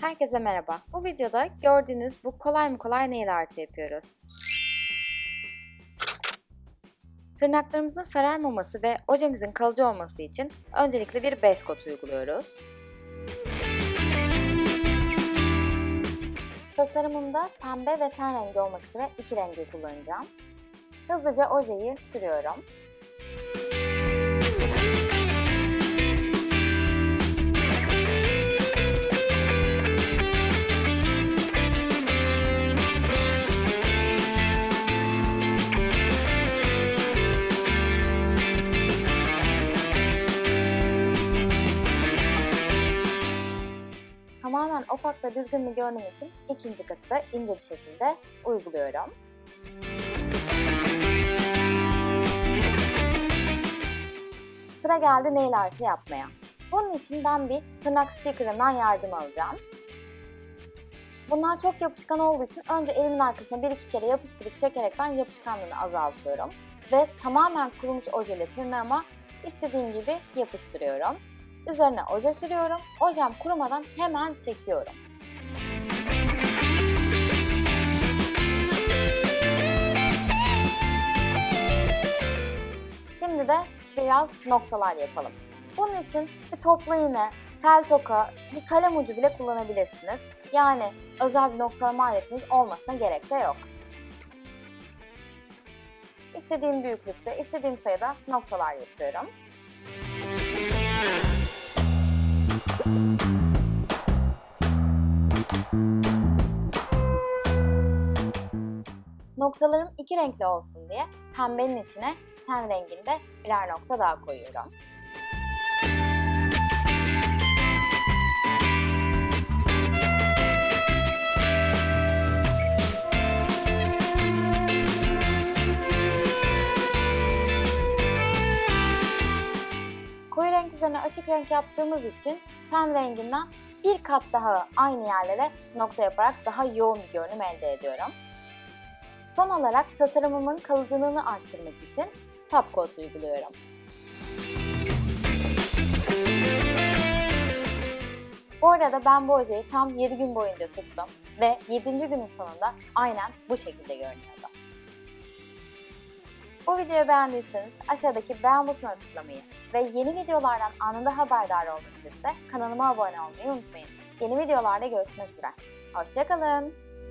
Herkese merhaba. Bu videoda gördüğünüz bu kolay mı kolay nail artı yapıyoruz. Tırnaklarımızın sararmaması ve ojemizin kalıcı olması için öncelikle bir base coat uyguluyoruz. Tasarımımda pembe ve ten rengi olmak üzere iki rengi kullanacağım. Hızlıca ojeyi sürüyorum. Tamamen opak ve düzgün bir görünüm için ikinci katı da ince bir şekilde uyguluyorum. Sıra geldi nail artı yapmaya. Bunun için ben bir tırnak stickerından yardım alacağım. Bunlar çok yapışkan olduğu için önce elimin arkasına bir iki kere yapıştırıp çekerek ben yapışkanlığını azaltıyorum. Ve tamamen kurumuş ojeli tırnağıma istediğim gibi yapıştırıyorum. Üzerine oje sürüyorum. Ojem kurumadan hemen çekiyorum. Şimdi de biraz noktalar yapalım. Bunun için bir toplu iğne, tel toka, bir kalem ucu bile kullanabilirsiniz. Yani özel bir noktalama aletiniz olmasına gerek de yok. İstediğim büyüklükte, istediğim sayıda noktalar yapıyorum. Noktalarım iki renkli olsun diye pembenin içine ten renginde birer nokta daha koyuyorum. Üzerine açık renk yaptığımız için ten renginden bir kat daha aynı yerlere nokta yaparak daha yoğun bir görünüm elde ediyorum. Son olarak tasarımımın kalıcılığını arttırmak için top coat uyguluyorum. Bu arada ben bu ojeyi tam 7 gün boyunca tuttum ve 7. günün sonunda aynen bu şekilde görünüyordu. Bu videoyu beğendiyseniz aşağıdaki beğen butonuna tıklamayı ve yeni videolardan anında haberdar olmak için ise kanalıma abone olmayı unutmayın. Yeni videolarda görüşmek üzere. Hoşçakalın.